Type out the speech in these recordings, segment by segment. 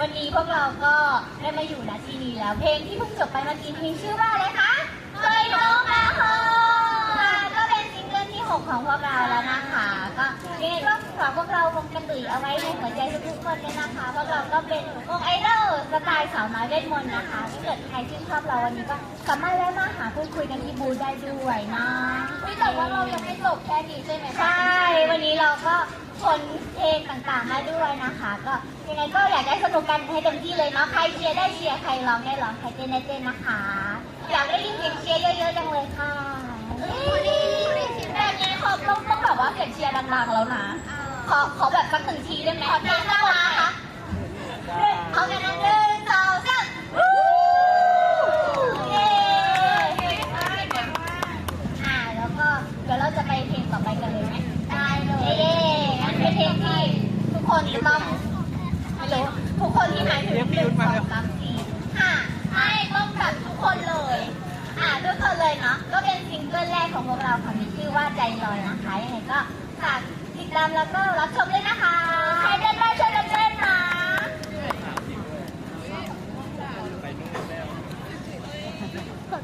วันนี้พวกเราก็ได้มาอยู่ณที่นี้แล้ว เพลงที่เพิ่งจบไปเมื่อกี้เพลงชื่อว่าอะไรคะเคยน้องมาโฮก็เป็นซิงเกิลที่ 6 ของพวกเราแล้วนะคะ ก็ยังไงก็ฝากพวกเราวงกันดุยเอาไว้ในหัวใจทุกๆคนเลยนะคะ พวกเราก็เป็นวงไอดอลสไตล์สาวน้อยเวทมนต์นะคะถ้าเกิดใครชื่นชอบเราวันนี้ก็สามารถแวะมาหาพูดคุยกันที่บูธได้ด้วยนะ แต่ว่าเรายังไม่จบแค่นี้ใช่ไหมใช่ วันนี้เราก็ คนเพลงต่างๆมาด้วยนะคะ ก็ยังไงก็อยากได้สนุกกันให้เต็มที่เลยเนาะใครเชียร์ได้เชียร์ใครร้องได้ร้องใครเต้นได้เต้นนะคะ อยากได้ยินเสียงเชียร์เยอะๆจังเลยค่ะแบบนี้เขาต้องต้องแบบว่าเสียงเชียร์ดังๆแล้วนะขอขอแบบสักหนึ่งทีได้ไหมขอเพลงน่ารักค่ะเอากันนะหนึ่งสองสามวู้เย้อ่าแล้วก็เดี๋ยวเราจะไปเพลงต่อไปกันเลยไหมได้เลยเย้งั้นเป็นเพ ลงที่ทุกคนจะต้องไม่รู้ทุกคนที่หมายถึงหนึ่งสองสามสี่ห้าไม่ต้องแบบทุกคนเลย อ่าทุกคนเลยเนาะก็เป็นซิงเกิลแรกของพวกเราค่ะมีชื่อว่าใจลอยนะคะยังไงก็ฝากติดตามแล้วก็รับชมด้วยนะคะใครเต้นได้ช่วยกันเต้นนะจะ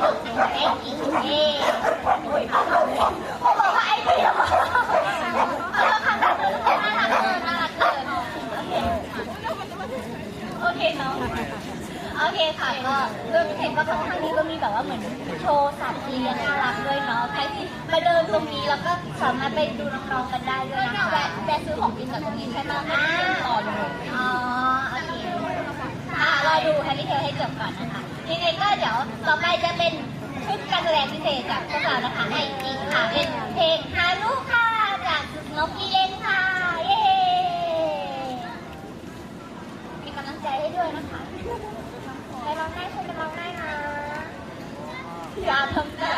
ไอกระตุกไอจิเย่ผมบอกว่าไอจิเหรอเอาละค่ะน่ารักเกินน่ารักเกินน่ารักเกินโอเคเนาะโอเคค่ะก็เริ่มเห็นว่าข้างๆนี้ก็มีแบบว่าเหมือนโชว์สัตว์เลี้ยงน่ารักด้วยเนาะใครที่มาเดินตรงนี้แล้วก็สามารถไปดูน้องๆกันได้ด้วยนะคะแวะแวะซื้อของกินจากตรงนี้ใช่ไหมอ่าต่ออยู่อ๋อโอเคอ่ารอดูแฮันนี่เทลให้จบก่อนนะคะ ยังไงก็เดี๋ยวต่อไปจะเป็นชุดการแสดงพิเศษจากพวกเรานะคะไอจีค่ะเป็นเพลงฮารุค่ะจากนกอีเลนค่ะ เย้มีกำลังใจให้ด้วยนะคะใครร้องได้ช่วยกันร้องได้นะอย่าทำหน้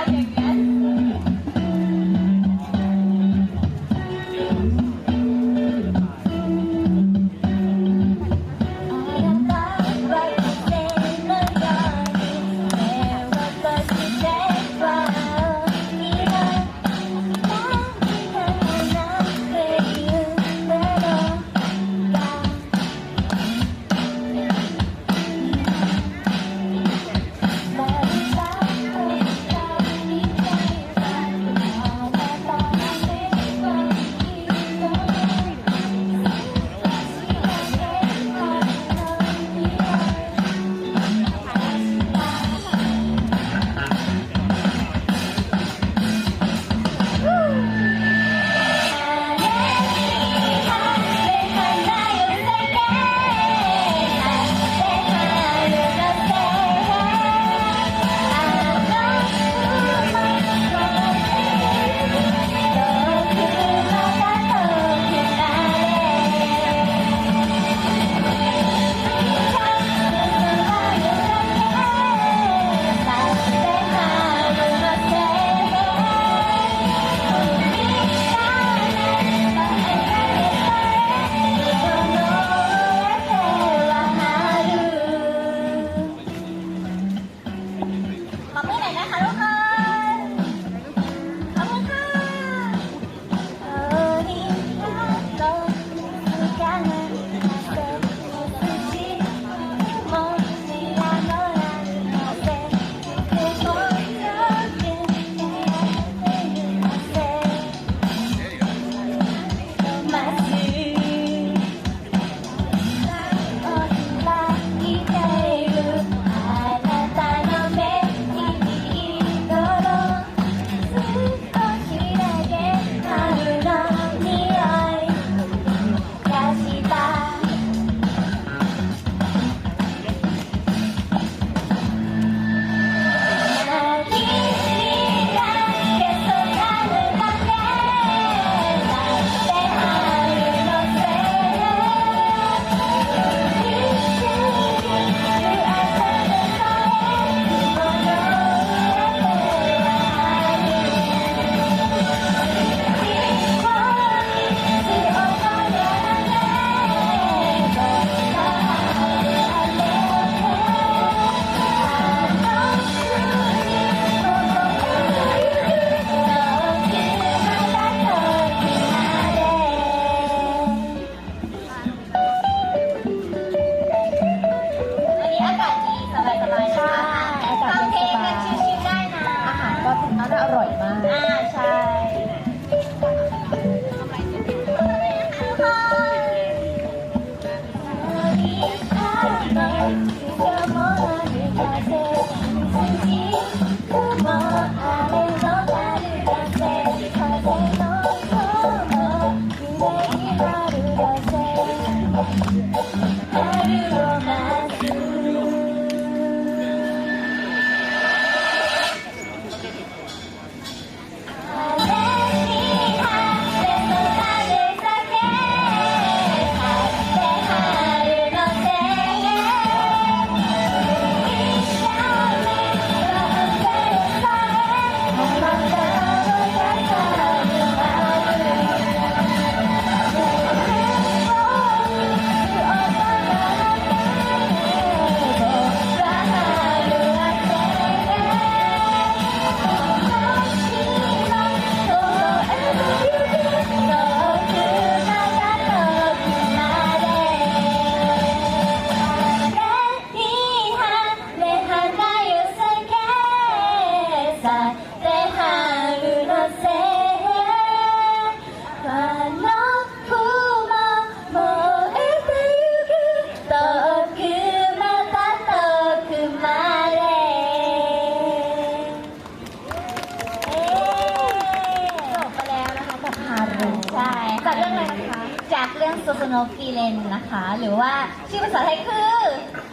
ซูคุโนะกีเลนนะคะ หรือว่าชื่อภาษาไทยคือ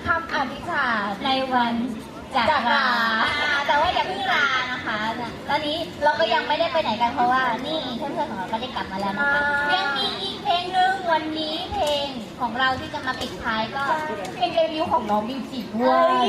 คำอธิษฐานในวันจากลาาแต่ว่าอย่าเพิ่งลานะคะ ตอนนี้เราก็ยังไม่ได้ไปไหนกันเพราะว่านี่เพื่อนๆของเราก็ได้กลับมาแล้วนะคะยังมีอีกเพลงหนึ่งวันนี้เพลงของเราที่จะมาปิดท้ายก็เป็นเดวิวของน้องบิงจิด้วย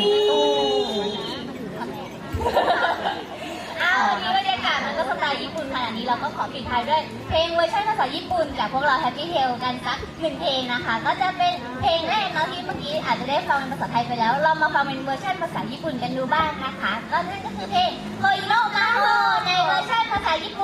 อ้าววันนี้บรรยากาศมันก็สไตล์ญี่ปุ่นขนาดนี้เราก็ขอปิดท้ายด้วย เพลงเวอร์ชันภาษาญี่ปุ่นจากพวกเราแฮปปี้เฮลกันสักหนึ่งเพลงนะคะ ก็จะเป็นเพลงแรกเนาะที่เมื่อกี้อาจจะได้ฟังเป็นภาษาไทยไปแล้ว เรามาฟังเป็นเวอร์ชันภาษาญี่ปุ่นกันดูบ้างนะคะ ก็นั่นก็คือเพลงโคโนมาโฮในเวอร์ชันภาษาญี่ปุ่น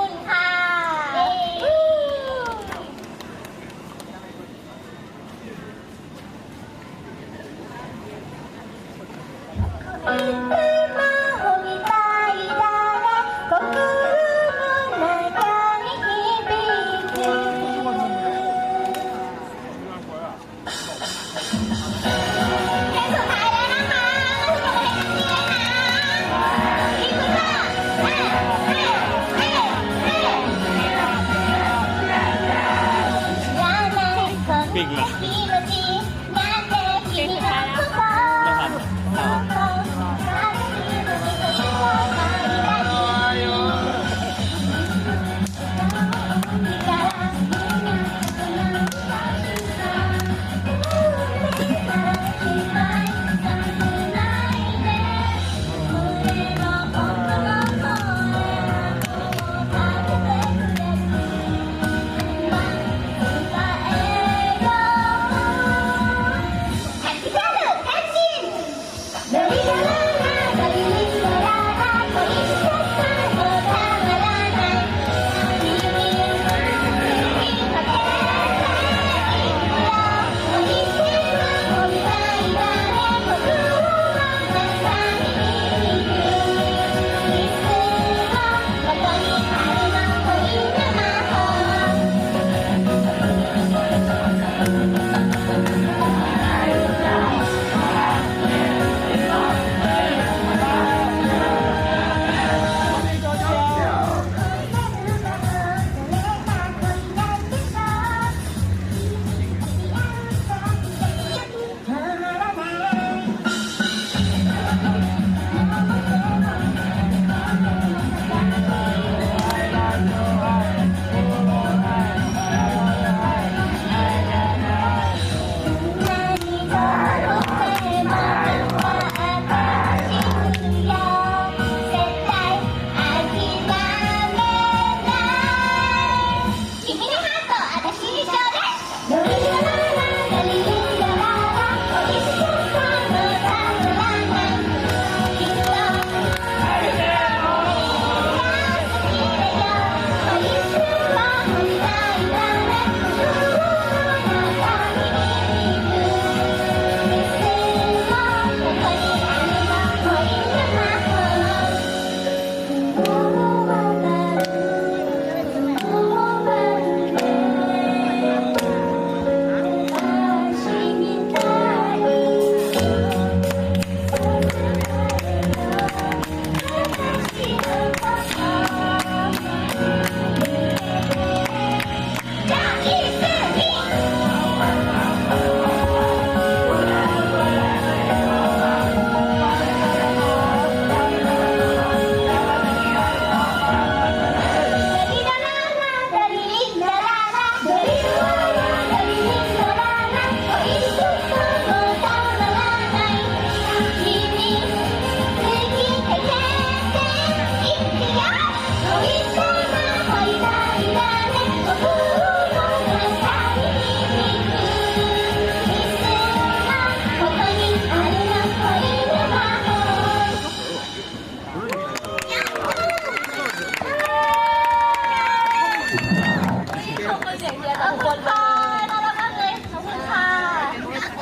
อกบคุณนเลยค่ะน่ารักมากเลยขอบคุณค่ะ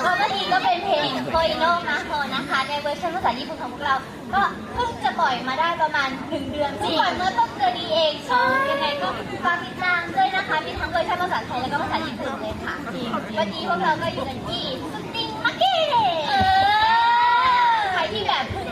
ก็เมื่อกี้ก็เป็นเพลงโคอิโนมาโฮนะคะ ในเวอร์ชันภาษาญี่ปุ่นของพวกเรา ก็เพิ่งจะปล่อยมาได้ประมาณหนึ่งเดือนเพิ่งปล่อยเมื่อต้นเดือนนี้เองใช่ยังไงก็ฝากติดตามด้วยนะคะ มีทั้งเวอร์ชันภาษาไทยแล้วก็ภาษาญี่ปุ่นเลยค่ะ วันนี้พวกเราก็อยู่กันที่สติงมาร์เก็ตใครที่แบบเพิ่ง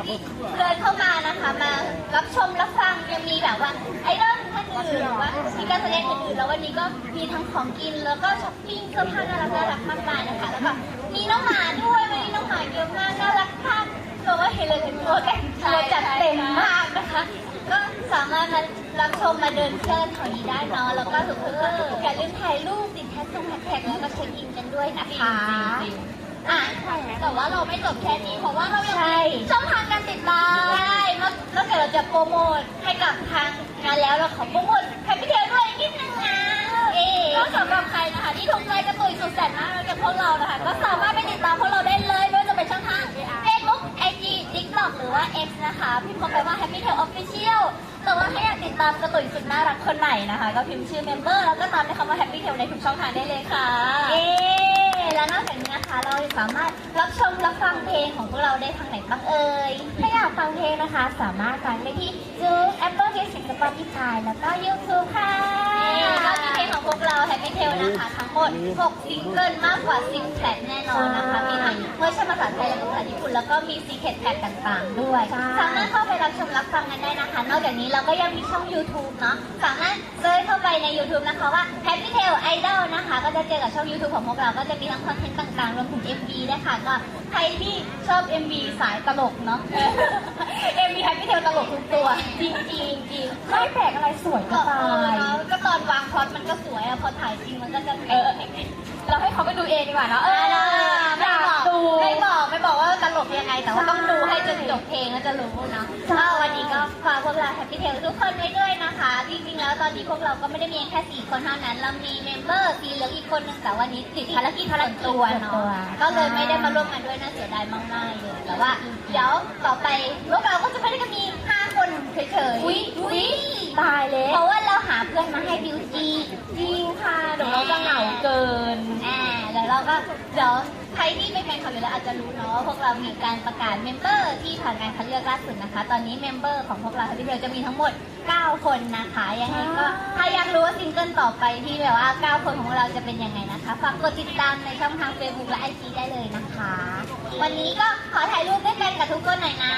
เดินเข้ามานะคะ มารับชมรับฟังยังมีแบบว่าไอดอล ท่านอื่อื่นหรือว่ามีการแสดงอื่นๆแล้ววันนี้ก็มีทั้งของกินแล้วก็ช้อปปิ้งเสื้อผ้าน่ารักน่ารักมากมายนะคะ แล้วก็มีน้องหมาด้วยวันนี้น้องหมาเยอะมากน่ารักมากบอกว่าเห็นเลยเป็นตัวแต่งตัวจัดเต็มมากนะคะ ก็สามารถมารับชมมาเดินเที่ยวแถวนี้ได้เนาะแล้วก็ทุกคนก็อย่าลืมถ่ายรูปติดแฮชแท็กแล้วก็เช็คอินกันด้วยนะคะอะแต่ว่าเราไม่จบแค่นี้เพราะว่าเรายังใช่มีช่องทางการติดตามใช่แล้วแล้วเดี๋ยวเราจะโปรโมทให้กับทาง งานแล้วเราขอโปรโมทแฮปปี้เทลด้วยนิดนึงนะเอ๊ก็สำหรับใครนะคะที่ถูกใจกระตุยสุดแสนมากเลยกับพวกเรานะคะ ก็สามารถไปติดตามพวกเราได้เลยไม่ว่าจะเป็นช่องทาง Facebook IG TikTok หรือว่า X นะคะพิมพ์เข้าไปว่า Happy Tail Official แต่ว่าถ้าอยากติดตามกระตุยสุดน่ารักคนไหนนะคะ ก็พิมพ์ชื่อเมมเบอร์แล้วก็ตามในคำว่า Happy Tail ในทุกช่องทางได้เลยค่ะเอ๊แล้วนอกจากนี้นะคะ เราสามารถรับชมรับฟังเพลงของพวกเราได้ทางไหนบ้างเอ่ย ถ้าอยากฟังเพลงนะคะ สามารถฟังได้ที่ Zoom Apple Music Spotify แล้วก็ YouTube ค่ะก็มี เพลงของพวกเรา Happy Tail นะคะ ทั้งหมด 6 ซิงเกิลมากกว่า 10แพลตแน่นอนนะคะ มีทั้งเวอร์ชันภาษาไทยและภาษาญี่ปุ่น แล้วก็มีซีเคทแพลตต่างๆ ด้วยใช่สามารถเข้าไปรับชมรับฟังกันได้นะคะ นอกจากนี้เราก็ยังมีช่อง YouTube เนาะสามารถเซิร์ชเข้าไปใน YouTube นะคะว่า Happy Tail Idol นะคะ ก็จะเจอกับช่อง YouTube ของพวกเรา ก็จะมีทั้งคอนเทนต์ต่างๆ รวมถึง MV ด้วยค่ะก็ใครที่ชอบ MV สายตลกเนาะ MV Happy Tail ตลกทุกตัว จริงๆจริงๆไม่แปลกอะไรสวยก็ก็เอตาอยเนาะก็ตอนวางพล็อตมันก็สวยอะพอถ่ายจริงมันก็จะเออเราให้เขาไปดูเองดีกว่าเนาะเอเอออ ไม่อยากบอกดูไม่บอกไม่บอกว่าตลกยังไง แต่ว่าต้องใช่ดูให้จนจบเพลงแล้วจะรู้เนาะใช่ก็วันนี้ก็ฝากพวกเราแฮปปี้เทลทุกคนไว้ด้วยนะคะ จริงๆแล้วตอนนี้พวกเราก็ไม่ได้มีแค่สี่คนเท่านั้น เรามีเมมเบอร์สีเหลืองอีกคนนึงแต่วันนี้ติดภารกิจภารกิจตัวเนาะก็เลยไม่ได้มาร่วมงานด้วยน่าเสียดายมากๆเลยแต่ว่าเดี๋ยวต่อไปพวกเราก็จะไม่ได้กันมีห้าคนเฉยๆอุ๊ยอุ๊ยตายเลยเพราะว่าเราหาเพื่อนมาให้บิวตี้จริงค่ะเดี๋ยวเราจะเหงาเกินอ่า แล้วเราก็เดี๋ยวใครที่เป็นแฟนคลับอยู่แล้วอาจจะรู้เนาะพวกเรามีการประกาศเมมเบอร์ที่ผ่านการคัดเลือกล่าสุดนะคะ ตอนนี้เมมเบอร์ของพวกเราที่เราจะมีทั้งหมด 9 คนนะคะยังไงก็ถ้าอยากรู้ว่าซิงเกิลต่อไปที่แบบว่า 9 คนของเราจะเป็นยังไงนะคะฝากกดติดตามในช่องทาง Facebook และไอจีได้เลยนะคะ วันนี้ก็ขอถ่ายรูปด้วยกันกับทุกคนหน่อยนะ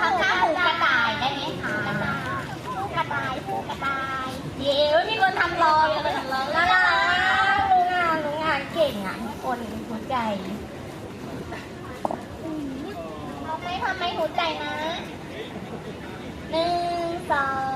ทำท่าหูกระต่ายได้ไหมคะหูกระต่ายหูกระต่ายเย้มีคนทำรอมีคนทำรอลา นเก่งอะทุกคนหัวใจเราไม่ทำไม่หัวใจนะหนึ่งสอง